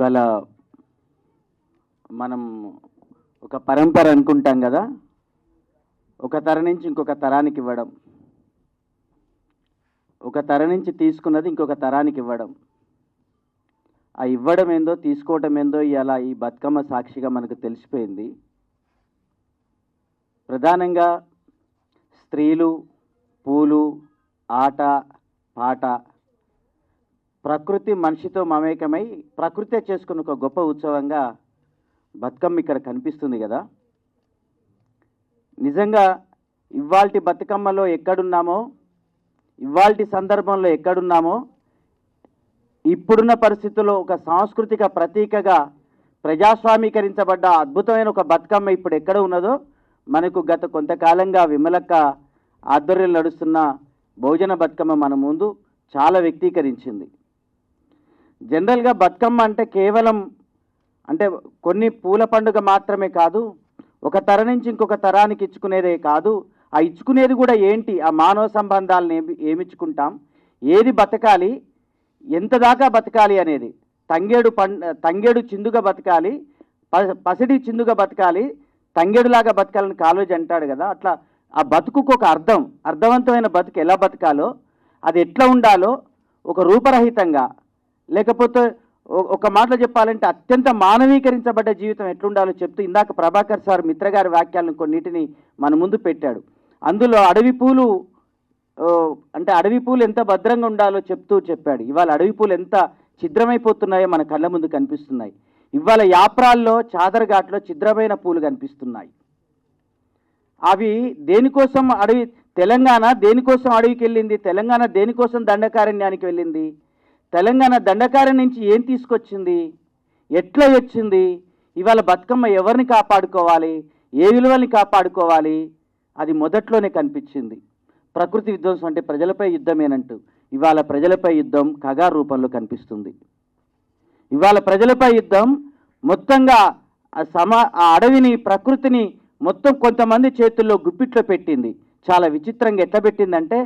ఇవాళ మనం ఒక పరంపర అనుకుంటాం కదా ఒక తరం నుంచి ఇంకొక తరానికి ఇవ్వడం. ఒక తరం నుంచి తీసుకున్నది ఇంకొక తరానికి ఇవ్వడం. ఆ ఇవ్వడం ఏందో తీసుకోవడం ఏందో ఇలా ఈ బతుకమ్మ సాక్షిగా మనకు తెలిసిపోయింది. ప్రధానంగా స్త్రీలు పూలు ఆట పాట ప్రకృతి మనిషితో మమేకమై ప్రకృతే చేసుకున్న ఒక గొప్ప ఉత్సవంగా బతుకమ్మ ఇక్కడ కనిపిస్తుంది కదా. నిజంగా ఇవాల్టి బతుకమ్మలో ఎక్కడున్నామో ఇవాల్టి సందర్భంలో ఎక్కడున్నామో ఇప్పుడున్న పరిస్థితుల్లో ఒక సాంస్కృతిక ప్రతీకగా ప్రజాస్వామీకరించబడ్డ అద్భుతమైన ఒక బతుకమ్మ ఇప్పుడు ఎక్కడ ఉన్నదో మనకు గత కొంతకాలంగా విమలక్క ఆధ్వర్యంలో నడుస్తున్న భోజన బతుకమ్మ మన ముందు చాలా వ్యక్తీకరించింది. జనరల్గా బతుకమ్మ అంటే కేవలం అంటే కొన్ని పూల పండుగ మాత్రమే కాదు ఒక తర నుంచి ఇంకొక తరానికి ఇచ్చుకునేదే కాదు. ఆ ఇచ్చుకునేది కూడా ఏంటి? ఆ మానవ సంబంధాలను ఏమి ఏమిచ్చుకుంటాం? ఏది బతకాలి? ఎంత దాకా బతకాలి అనేది? తంగేడు పం తంగేడు చిందుగా బతకాలి ప- పసిడి చిందుగా బతకాలి తంగేడులాగా బతకాలని కాలేజ్ అంటాడు కదా. అట్లా ఆ బతుకుకు ఒక అర్థం అర్థవంతమైన బతుకు ఎలా బతకాలో అది ఎట్లా ఉండాలో ఒక రూపరహితంగా లేకపోతే ఒ- ఒక మాటలో చెప్పాలంటే అత్యంత మానవీకరించబడ్డ జీవితం ఎట్లుండాలో చెప్తూ ఇందాక ప్రభాకర్ సార్ మిత్రగారి వాక్యాలను కొన్నిటిని మన ముందు పెట్టాడు. అందులో అడవి పూలు అంటే అడవి పూలు ఎంత భద్రంగా ఉండాలో చెప్తూ చెప్పాడు. ఇవాళ అడవి పూలు ఎంత ఛిద్రమైపోతున్నాయో మన కళ్ళ ముందు కనిపిస్తున్నాయి. ఇవాళ యాప్రాల్లో చాదరఘాట్లో ఛిద్రమైన పూలు కనిపిస్తున్నాయి. అవి దేనికోసం అడవి తెలంగాణ దేనికోసం అడవికి వెళ్ళింది తెలంగాణ దేనికోసం దండకారణ్యానికి వెళ్ళింది? తెలంగాణ దండకారణ్యం నుంచి ఏం తీసుకొచ్చింది? ఎట్లా వచ్చింది? ఇవాళ బతుకమ్మ ఎవరిని కాపాడుకోవాలి? ఏ విలువల్ని కాపాడుకోవాలి? అది మొదట్లోనే కనిపించింది. ప్రకృతి విధ్వంసం అంటే ప్రజలపై యుద్ధమేనంటూ ఇవాళ ప్రజలపై యుద్ధం కగా రూపంలో కనిపిస్తుంది. ఇవాళ ప్రజలపై యుద్ధం మొత్తంగా ఆ సమ ఆ అడవిని ప్రకృతిని మొత్తం కొంతమంది చేతుల్లో గుప్పిట్లో పెట్టింది. చాలా విచిత్రంగా ఎట్లా పెట్టిందంటే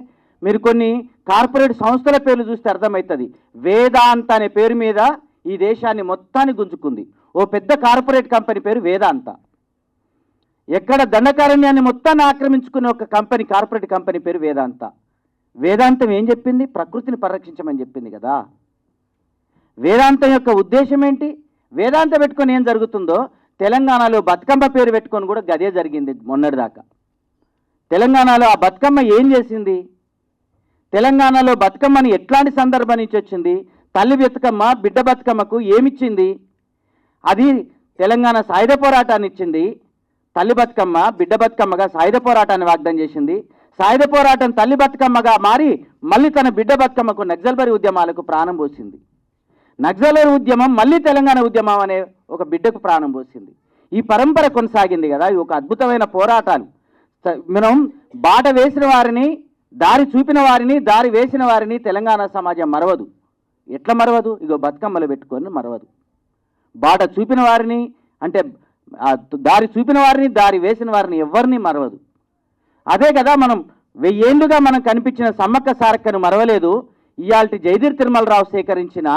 మీరు కొన్ని కార్పొరేట్ సంస్థల పేర్లు చూస్తే అర్థమవుతుంది. వేదాంత అనే పేరు మీద ఈ దేశాన్ని మొత్తాన్ని గుంజుకుంది. ఓ పెద్ద కార్పొరేట్ కంపెనీ పేరు వేదాంత. ఎక్కడ దండకారణ్యాన్ని మొత్తాన్ని ఆక్రమించుకునే ఒక కంపెనీ కార్పొరేట్ కంపెనీ పేరు వేదాంత. వేదాంతం ఏం చెప్పింది? ప్రకృతిని పరిరక్షించమని చెప్పింది కదా. వేదాంతం యొక్క ఉద్దేశం ఏంటి? వేదాంత పెట్టుకొని ఏం జరుగుతుందో తెలంగాణలో బతుకమ్మ పేరు పెట్టుకొని కూడా గదే జరిగింది మొన్నటిదాకా. తెలంగాణలో ఆ బతుకమ్మ ఏం చేసింది? తెలంగాణలో బతుకమ్మని ఎట్లాంటి సందర్భం నుంచి వచ్చింది? తల్లి బతుకమ్మ బిడ్డ బతుకమ్మకు ఏమిచ్చింది? అది తెలంగాణ సాయుధ పోరాటాన్ని ఇచ్చింది. తల్లి బతుకమ్మ బిడ్డ బతుకమ్మగా సాయుధ పోరాటాన్ని వాగ్దానం చేసింది. సాయుధ పోరాటం తల్లి బతుకమ్మగా మారి మళ్ళీ తన బిడ్డ బతుకమ్మకు నక్సల్బరి ఉద్యమాలకు ప్రాణం పోసింది. నక్సలరీ ఉద్యమం మళ్ళీ తెలంగాణ ఉద్యమం అనే ఒక బిడ్డకు ప్రాణం పోసింది. ఈ పరంపర కొనసాగింది కదా ఇవి ఒక అద్భుతమైన పోరాటాలు. మనం బాట వేసిన వారిని దారి చూపిన వారిని దారి వేసిన వారిని తెలంగాణ సమాజం మరవదు. ఎట్లా మరవదు? ఇగో బతుకమ్మలు పెట్టుకొని మరవదు. బాట చూపిన వారిని అంటే దారి చూపిన వారిని దారి వేసిన వారిని ఎవరిని మరవదు. అదే కదా మనం వెయ్యేళ్ళుగా మనం కనిపించిన సమ్మక్క సారక్కను మరవలేదు. ఇయాల్టి జయదీర్ తిరుమలరావు సేకరించిన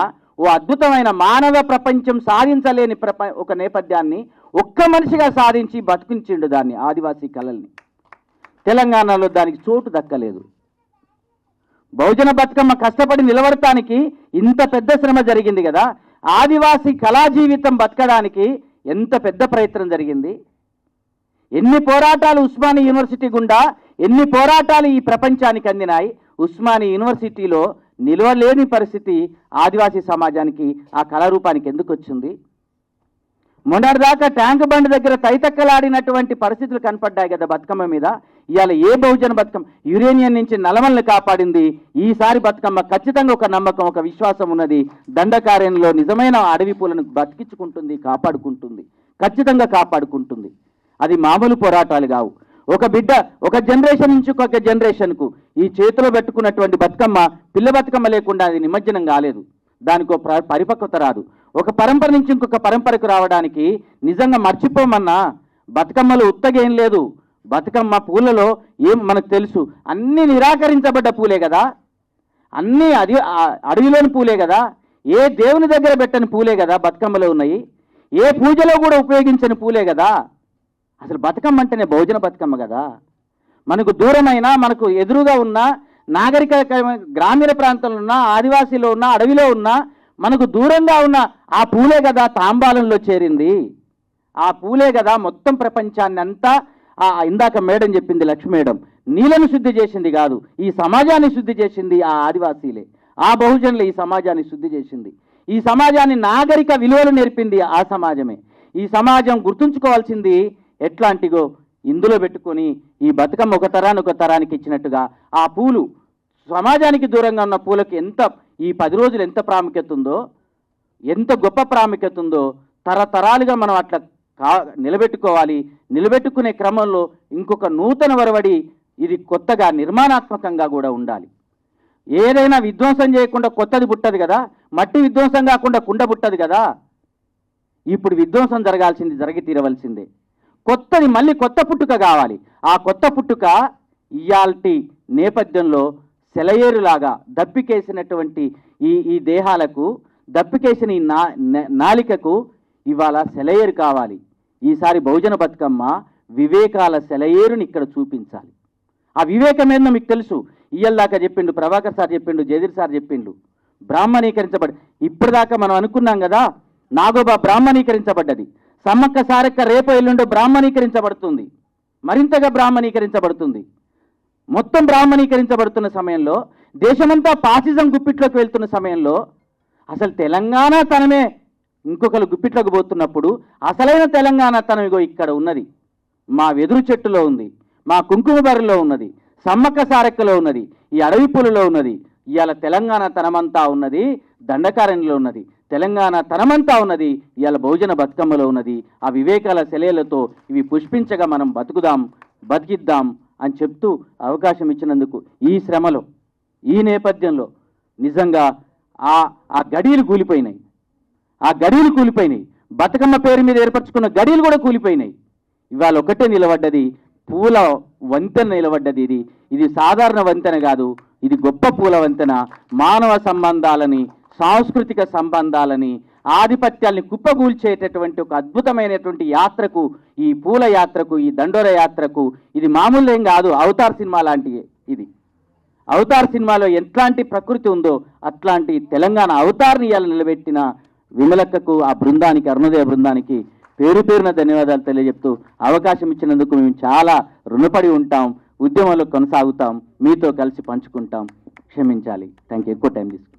ఓ అద్భుతమైన మానవ ప్రపంచం సాధించలేని ప్రప ఒక నేపథ్యాన్ని ఒక్క మనిషిగా సాధించి బతికించిండు దాన్ని ఆదివాసీ కళల్ని తెలంగాణలో దానికి చోటు దక్కలేదు. బహుజన బతుకమ్మ కష్టపడి నిలబడటానికి ఇంత పెద్ద శ్రమ జరిగింది కదా. ఆదివాసీ కళా జీవితం బతకడానికి ఎంత పెద్ద ప్రయత్నం జరిగింది. ఎన్ని పోరాటాలు ఉస్మాని యూనివర్సిటీ గుండా ఎన్ని పోరాటాలు ఈ ప్రపంచానికి అందినాయి. ఉస్మాని యూనివర్సిటీలో నిలవలేని పరిస్థితి ఆదివాసీ సమాజానికి ఆ కళారూపానికి ఎందుకు వచ్చింది? మొన్నటిదాకా ట్యాంక్ బండ్ దగ్గర తైతక్కలాడినటువంటి పరిస్థితులు కనపడ్డాయి కదా బతుకమ్మ మీద. ఇవాళ ఏ బహుజన బతుకమ్మ యురేనియన్ నుంచి నలమల్ని కాపాడింది ఈసారి బతుకమ్మ ఖచ్చితంగా ఒక నమ్మకం ఒక విశ్వాసం ఉన్నది. దండకార్యంలో నిజమైన అడవి పూలను బతికించుకుంటుంది కాపాడుకుంటుంది ఖచ్చితంగా కాపాడుకుంటుంది. అది మామూలు పోరాటాలు కావు. ఒక బిడ్డ ఒక జనరేషన్ నుంచి ఒక జనరేషన్కు ఈ చేతిలో పెట్టుకున్నటువంటి బతుకమ్మ పిల్ల బతుకమ్మ లేకుండా అది నిమజ్జనం కాలేదు. దానికి ఒక పరిపక్వత రాదు. ఒక పరంపర నుంచి ఇంకొక పరంపరకు రావడానికి నిజంగా మర్చిపోమన్నా బతుకమ్మలు ఉత్తగేం లేదు. బతుకమ్మ పూలలో ఏం మనకు తెలుసు? అన్నీ నిరాకరించబడ్డ పూలే కదా? అన్నీ అది అడవిలోని పూలే కదా? ఏ దేవుని దగ్గర పెట్టని పూలే కదా బతుకమ్మలో ఉన్నాయి? ఏ పూజలో కూడా ఉపయోగించని పూలే కదా? అసలు బతుకమ్మ అంటేనే భోజన బతుకమ్మ కదా? మనకు దూరమైన మనకు ఎదురుగా ఉన్న నాగరిక గ్రామీణ ప్రాంతంలో ఉన్న ఆదివాసీలో ఉన్న అడవిలో ఉన్న మనకు దూరంగా ఉన్న ఆ పూలే కదా తాంబాలంలో చేరింది. ఆ పూలే కదా మొత్తం ప్రపంచాన్ని అంతా ఇందాక మేడం చెప్పింది లక్ష్మి మేడం నీళ్ళను శుద్ధి చేసింది కాదు ఈ సమాజాన్ని శుద్ధి చేసింది ఆ ఆదివాసీలే. ఆ బహుజనులే ఈ సమాజాన్ని శుద్ధి చేసింది. ఈ సమాజాన్ని నాగరిక విలువలు నేర్పింది ఆ సమాజమే. ఈ సమాజం గుర్తుంచుకోవాల్సింది ఎట్లాంటిగో ఇందులో పెట్టుకొని ఈ బతుకమ్మ ఒక తరాన్ని ఒక తరానికి ఇచ్చినట్టుగా ఆ పూలు సమాజానికి దూరంగా ఉన్న పూలకు ఎంత ఈ పది రోజులు ఎంత ప్రాముఖ్యత ఉందో ఎంత గొప్ప ప్రాముఖ్యత ఉందో తరతరాలుగా మనం అట్లా కా నిలబెట్టుకోవాలి. నిలబెట్టుకునే క్రమంలో ఇంకొక నూతన వరవడి ఇది కొత్తగా నిర్మాణాత్మకంగా కూడా ఉండాలి. ఏదైనా విధ్వంసం చేయకుండా కొత్తది పుట్టదు కదా? మట్టి విధ్వంసం కాకుండా కుండ పుట్టదు కదా? ఇప్పుడు విధ్వంసం జరగాల్సింది జరిగి తీరవలసిందే. కొత్తది మళ్ళీ కొత్త పుట్టుక కావాలి. ఆ కొత్త పుట్టుక ఇయాల్టి నేపథ్యంలో సెలయేరులాగా దప్పికేసినటువంటి ఈ ఈ దేహాలకు దప్పికేసిన ఈ నా నాలికకు ఇవాళ సెలయేరు కావాలి. ఈసారి బహుజన బతుకమ్మ వివేకాల సెలయేరుని ఇక్కడ చూపించాలి. ఆ వివేకమేందో మీకు తెలుసు. ఇయ్యల్దాకా చెప్పిండు ప్రభాకర్ సార్ చెప్పిండు జయదీర్ సార్ చెప్పిండు. బ్రాహ్మణీకరించబడి ఇప్పటిదాకా మనం అనుకున్నాం కదా నాగోబా బ్రాహ్మణీకరించబడ్డది. సమ్మక్క సారక్క రేపు ఎల్లుండో బ్రాహ్మణీకరించబడుతుంది. మరింతగా బ్రాహ్మణీకరించబడుతుంది. మొత్తం బ్రాహ్మణీకరించబడుతున్న సమయంలో దేశమంతా పాసిజం గుప్పిట్లోకి వెళ్తున్న సమయంలో అసలు తెలంగాణ తనమే ఇంకొకరు గుప్పిట్లకు పోతున్నప్పుడు అసలైన తెలంగాణ తనం ఇగో ఇక్కడ ఉన్నది. మా వెదురు చెట్టులో ఉంది మా కుంకుమ బరిలో ఉన్నది సమ్మక్క సారెక్కలో ఉన్నది ఈ అడవి పూలలో ఉన్నది ఇవాళ తెలంగాణ తనమంతా ఉన్నది దండకారణ్యలో ఉన్నది. తెలంగాణ తనమంతా ఉన్నది ఇవాళ బహుజన బతుకమ్మలో ఉన్నది. ఆ వివేకాల శైలలతో ఇవి పుష్పించగా మనం బతుకుదాం బతికిద్దాం అని చెప్తూ అవకాశం ఇచ్చినందుకు ఈ శ్రమలో ఈ నేపథ్యంలో నిజంగా ఆ ఆ గడియలు కూలిపోయినాయి. ఆ గడియలు కూలిపోయినాయి. బతుకమ్మ పేరు మీద ఏర్పరచుకున్న గడియలు కూడా కూలిపోయినాయి. ఇవాళ ఒకటే నిలబడ్డది. పూల వంతెన నిలబడ్డది ఇది. ఇది సాధారణ వంతెన కాదు. ఇది గొప్ప పూల వంతెన. మానవ సంబంధాలని సాంస్కృతిక సంబంధాలని ఆధిపత్యాల్ని కుప్పగూల్చేటటువంటి ఒక అద్భుతమైనటువంటి యాత్రకు ఈ పూల యాత్రకు ఈ దండోర యాత్రకు ఇది మామూలు కాదు. అవతార్ సినిమా లాంటి ఇది. అవతార్ సినిమాలో ఎట్లాంటి ప్రకృతి ఉందో అట్లాంటి తెలంగాణ అవతార్ని ఇవాళ నిలబెట్టిన విమలక్కకు ఆ బృందానికి అరుణోదయ బృందానికి పేరు పేరున ధన్యవాదాలు తెలియజెప్తూ అవకాశం ఇచ్చినందుకు మేము చాలా రుణపడి ఉంటాం ఉద్యమంలో కొనసాగుతాం మీతో కలిసి పంచుకుంటాం. క్షమించాలి. థ్యాంక్ యూ ఎక్కువ టైం తీసుకుంటాం